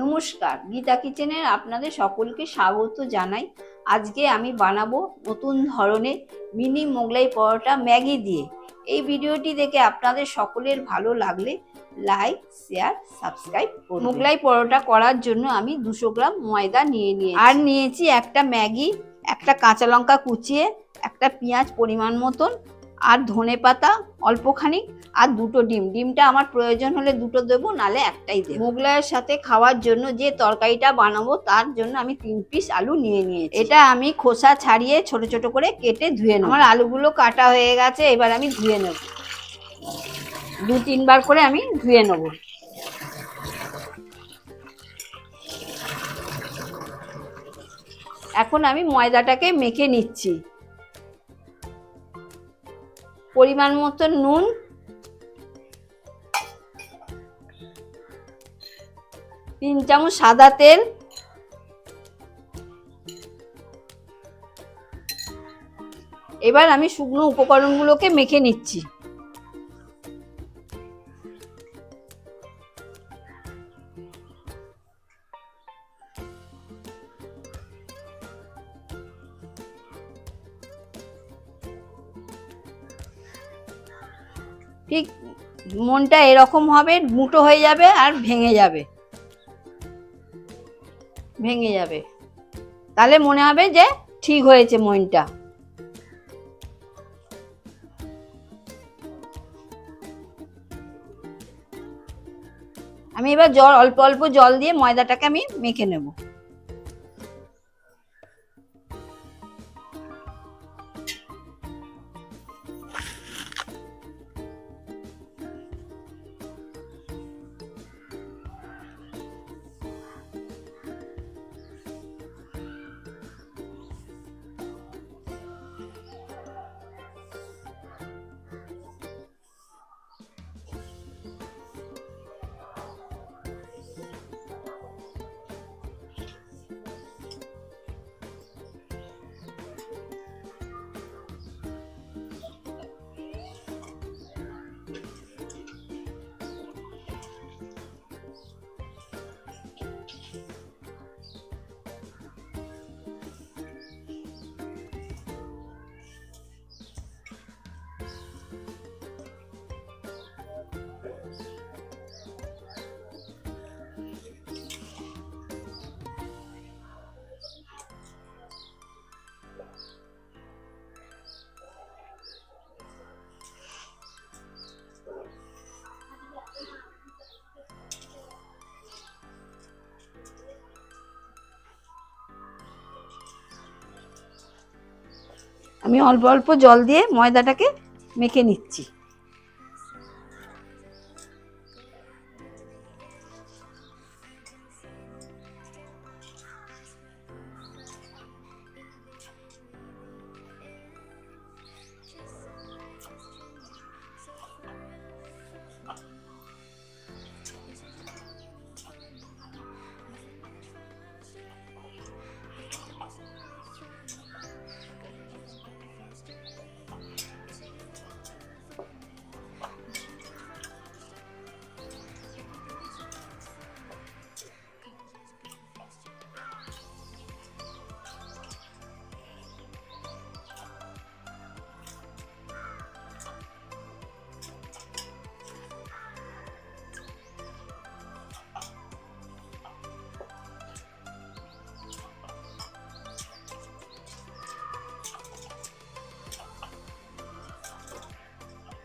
নমস্কার, গীতা কিচেনের আপনাদের সকলকে স্বাগত জানাই। আজকে আমি বানাবো নতুন ধরনের মিনি মোগলাই পরোটা ম্যাগি দিয়ে। এই ভিডিওটি দেখে আপনাদের সকলের ভালো লাগলে লাইক, শেয়ার, সাবস্ক্রাইব করুন। মোগলাই পরোটা করার জন্য আমি দুশো গ্রাম ময়দা নিয়ে নিয়ে আর নিয়েছি একটা ম্যাগি, একটা কাঁচা লঙ্কা কুচিয়ে, একটা পেঁয়াজ পরিমাণ মতন আর ধনে পাতা অল্পখানি আর দুটো ডিম। ডিমটা আমার প্রয়োজন হলে দুটো দেবো, নালে একটাই দেবো। মোগলাইয়ের সাথে খাওয়ার জন্য যে তরকারিটা বানাবো, তার জন্য আমি তিন পিস আলু নিয়ে নিয়েছি। এটা আমি খোসা ছাড়িয়ে ছোট ছোট করে কেটে ধুয়ে নেব। আমার আলুগুলো কাটা হয়ে গেছে, এবার আমি ধুয়ে নেব। দু তিনবার করে আমি ধুয়ে নেব। এখন আমি ময়দাটাকে মেখে নিচ্ছি। পরিমাণ মতো নুন। তিন চামচ সাদা তেল। এবার আমি শুকনো উপকরণগুলোকে মেখে নিচ্ছি। মনটা এরকম হবে, মুটো হয়ে যাবে আর ভেঙে যাবে। ভেঙে যাবে। তাহলে মনে হবে যে ঠিক হয়েছে মনটা। আমি এবার জল, অল্প অল্প জল দিয়ে ময়দাটাকে আমি মেখে নেব। আমি অল্প অল্প জল দিয়ে ময়দাটাকে মেখে নিচ্ছি।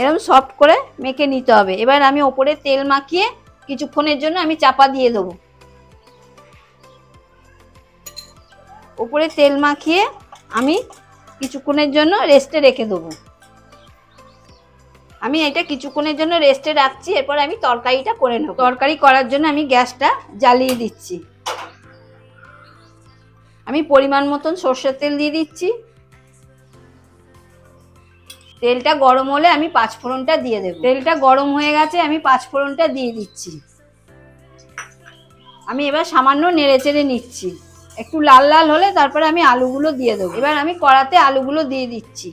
এরকম সফট করে মেখে নিতে হবে। এবার আমি ওপরে তেল মাখিয়ে কিছুক্ষণের জন্য আমি চাপা দিয়ে দেবো। ওপরে তেল মাখিয়ে আমি কিছুক্ষণের জন্য রেস্টে রেখে দেবো। আমি এটা কিছুক্ষণের জন্য রেস্টে রাখছি, এরপর আমি তরকারিটা করে নেব। তরকারি করার জন্য আমি গ্যাসটা জ্বালিয়ে দিচ্ছি। আমি পরিমাণ মতন সর্ষের তেল দিয়ে দিচ্ছি। তেলটা গরম হলে আমি পাঁচফোড়নটা দিয়ে দেবো। তেলটা গরম হয়ে গেছে, আমি পাঁচফোড়নটা দিয়ে দিচ্ছি। আমি এবার সামান্য নেড়ে চেড়ে নিচ্ছি। একটু লাল লাল হলে তারপরে আমি আলুগুলো দিয়ে দেবো। এবার আমি কড়াতে আলুগুলো দিয়ে দিচ্ছি।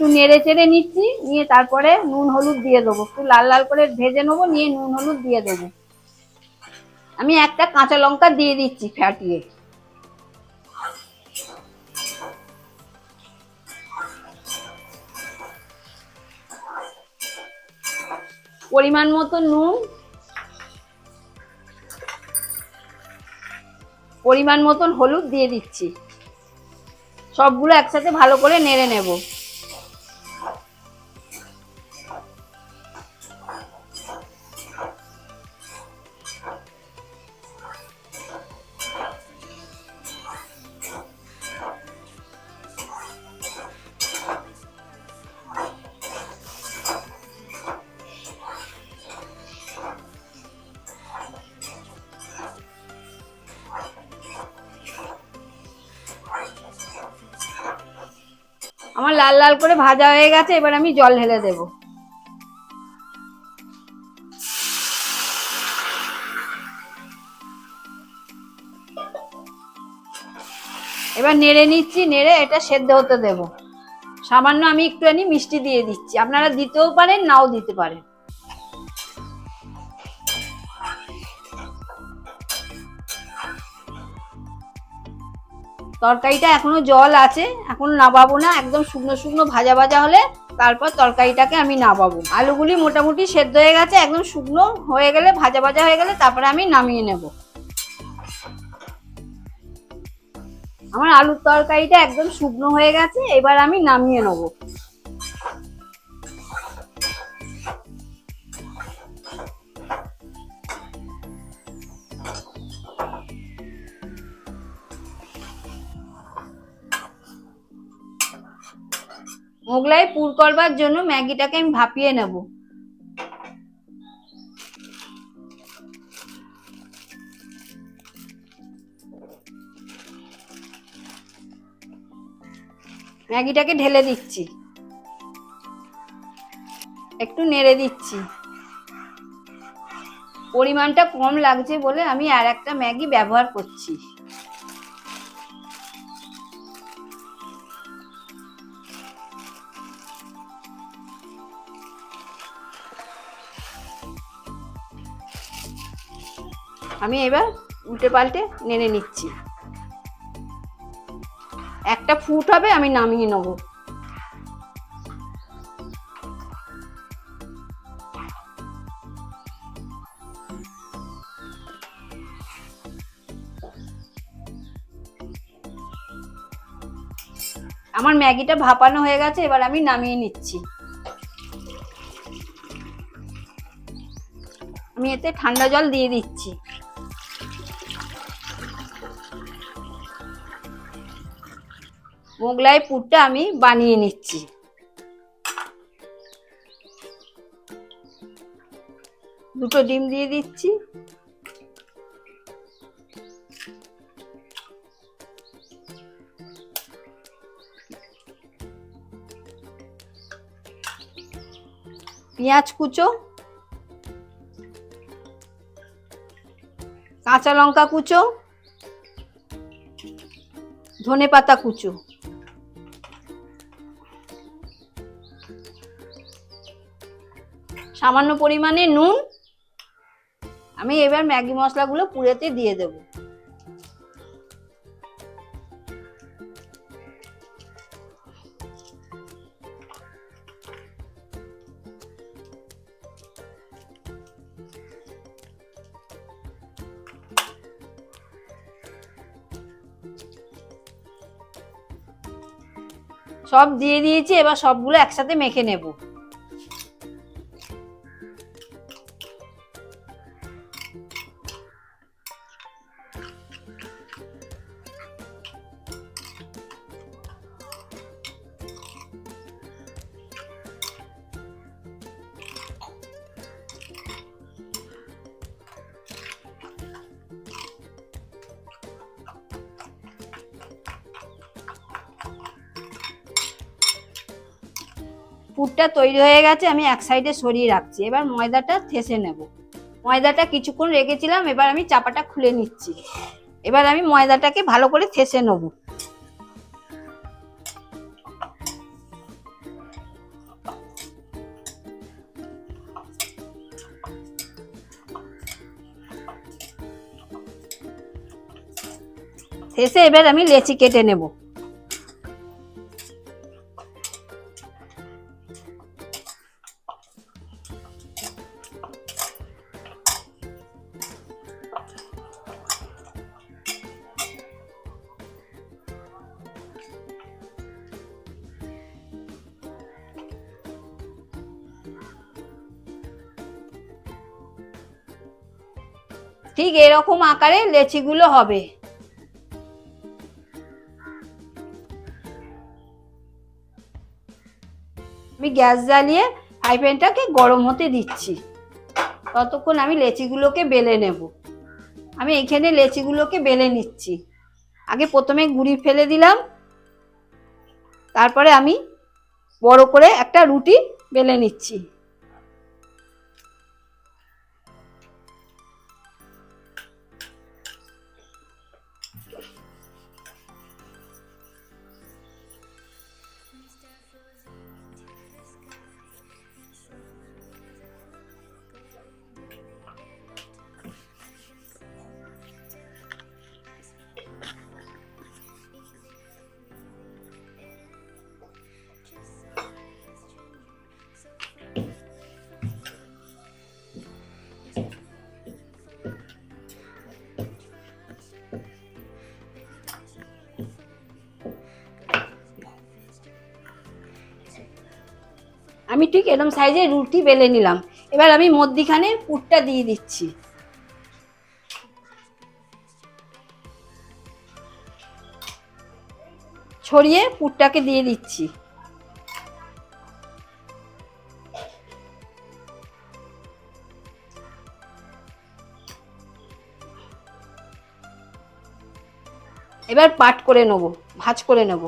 একটু নেড়ে চেড়ে নিচ্ছি, নিয়ে তারপরে নুন, হলুদ দিয়ে দেবো। একটু লাল লাল করে ভেজে নেব, নিয়ে নুন, হলুদ দিয়ে দেবো। আমি একটা কাঁচা লঙ্কা দিয়ে দিচ্ছি ফাটিয়ে। পরিমাণ মতো নুন, পরিমাণ মতন হলুদ দিয়ে দিচ্ছি। সবগুলো একসাথে ভালো করে নেড়ে নেব। আমার লাল লাল করে ভাজা হয়ে গেছে, এবার আমি জল ঢেলে দেব। এবার নেড়ে নিচ্ছি, নেড়ে এটা সেদ্ধ হতে দেব। সামান্য আমি একটুখানি মিষ্টি দিয়ে দিচ্ছি। আপনারা দিতেও পারেন, নাও দিতে পারেন। তরকারিটা এখনও জল আছে, এখন নাবাবো না, একদম শুকনো শুকনো ভাজা ভাজা হলে তারপর তরকারিটাকে আমি নাবাবো। আলুগুলি মোটামুটি সেদ্ধ হয়ে গেছে, একদম শুকনো হয়ে গেলে, ভাজা ভাজা হয়ে গেলে তারপরে আমি নামিয়ে নেব। আমার আলুর তরকারিটা একদম শুকনো হয়ে গেছে, এবার আমি নামিয়ে নেব। মোগলাই পুর করবার জন্য ম্যাগিটাকে আমি ভাপিয়ে নেব। ম্যাগিটাকে ঢেলে দিচ্ছি। একটু নেড়ে দিচ্ছি। পরিমাণটা কম লাগছে বলে আমি আর একটা ম্যাগি ব্যবহার করছি। আমি এবার উল্টে পাল্টে নেড়ে নিচ্ছি। একটা ফুট হবে, আমি নামিয়ে নেব। আমার ম্যাগিটা ভাপানো হয়ে গেছে, এবার আমি নামিয়ে নিচ্ছি। আমি এতে ঠান্ডা জল দিয়ে দিচ্ছি। মোগলাই পুরটা আমি বানিয়ে নিচ্ছি। দুটো ডিম দিয়ে দিচ্ছি। পেঁয়াজ কুচো। কাঁচা লঙ্কা কুচো। ধনে পাতা কুচো। সামান্য পরিমাণে নুন। আমি এবার ম্যাগি মশলাগুলো পুরেতে দিয়ে দেব। সব দিয়ে দিয়েছি, এবার সবগুলো একসাথে মেখে নেব। পুরটা তৈরি হয়ে গেছে, আমি এক সাইডে সরিয়ে রাখছি। এবার ময়দাটা থেসে নেব। ময়দাটা কিছুক্ষণ রেখেছিলাম, এবার আমি চাপাটা খুলে নিচ্ছি। এবার আমি ময়দাটাকে ভালো করে থেসে নেব। থেসে এবার আমি লেচি কেটে নেব। এরকম আকারে লেচিগুলো হবে। আমি গ্যাস জ্বালিয়ে ফ্রাই প্যানটাকে গরম হতে দিচ্ছি। ততক্ষণ আমি লেচিগুলোকে বেলে নেব। আমি এখানে লেচিগুলোকে বেলে নিচ্ছি। আগে প্রথমে গুঁড়ি ফেলে দিলাম। তারপরে আমি বড় করে একটা রুটি বেলে নিচ্ছি। আমি ঠিক এরকম সাইজে রুটি বেলে নিলাম। এবার আমি মধ্যিখানে পুরটা দিয়ে দিচ্ছি। ছড়িয়ে পুরটাকে দিয়ে দিচ্ছি। এবার পাট করে নেব, ভাজ করে নেব।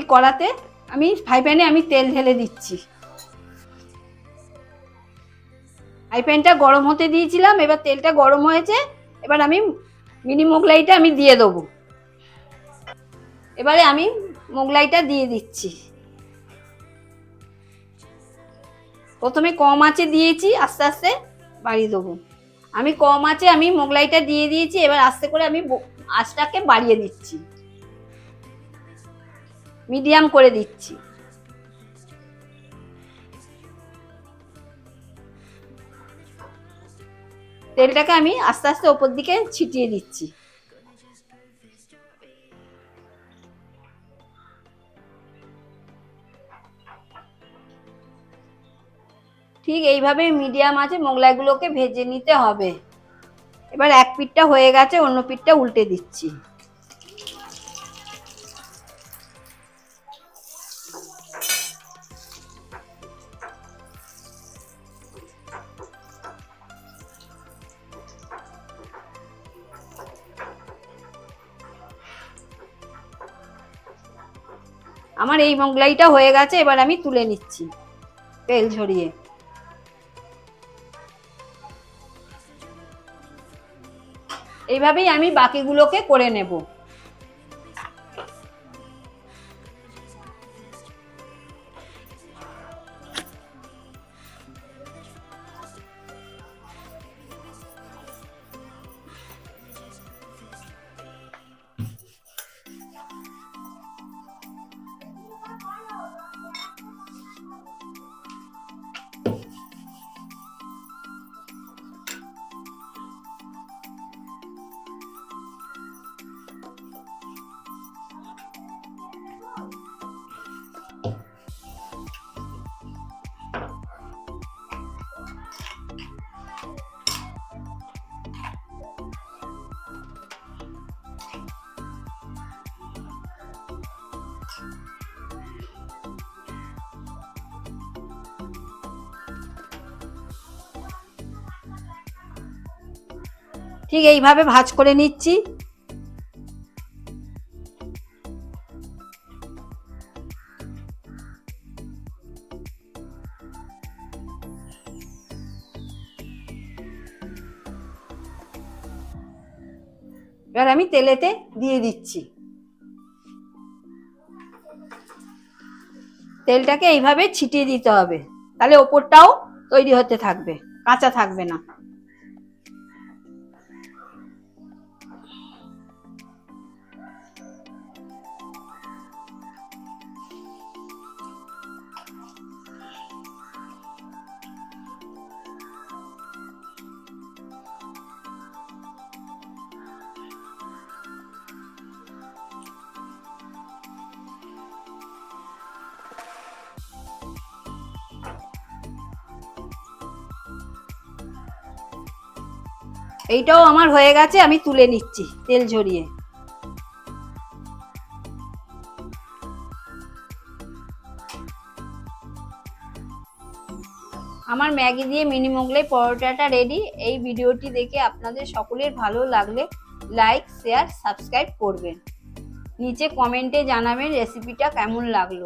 আমি কড়াতে, আমি ফ্রাই প্যানে আমি তেল ঢেলে দিচ্ছি। ফ্রাই প্যানটা গরম হতে দিয়েছিলাম, এবার তেলটা গরম হয়েছে, এবার আমি মিনি মোগলাইটা আমি দিয়ে দেবো। এবারে আমি মোগলাইটা দিয়ে দিচ্ছি। প্রথমে কম আঁচে দিয়েছি, আস্তে আস্তে বাড়িয়ে দেবো। আমি কম আঁচে আমি মোগলাইটা দিয়ে দিয়েছি, এবার আস্তে করে আমি আঁচটাকে বাড়িয়ে দিচ্ছি। মিডিয়াম করে দিচ্ছি। তেলটাকে আমি আস্তে আস্তে ওপর দিকে ছিটিয়ে দিচ্ছি। ঠিক এইভাবে মিডিয়াম আছে, মোগলাইগুলোকে ভেজে নিতে হবে। এবার এক পিঠটা হয়ে গেছে, অন্য পিঠটা উল্টে দিচ্ছি। আমার এই মোগলাইটা হয়ে গেছে, এবার আমি তুলে নিচ্ছি। তেল ঝরিয়ে। এইভাবেই আমি বাকিগুলোকে করে নেব। ঠিক এইভাবে ভাজ করে নিচ্ছি। এবার আমি তেলেতে দিয়ে দিচ্ছি। তেলটাকে এইভাবে ছিটিয়ে দিতে হবে। তাহলে ওপরটাও তৈরি হতে থাকবে, কাঁচা থাকবে না। এইটাও আমার হয়ে গেছে, আমি তুলে নিচ্ছি তেল ঝরিয়ে। আমার ম্যাগি দিয়ে মিনি মোগলাই পরোটাটা রেডি এই ভিডিওটি দেখে আপনাদের সকলের ভালো লাগলে লাইক শেয়ার সাবস্ক্রাইব করবেন। নিচে কমেন্টে জানাবেন রেসিপিটা কেমন লাগল।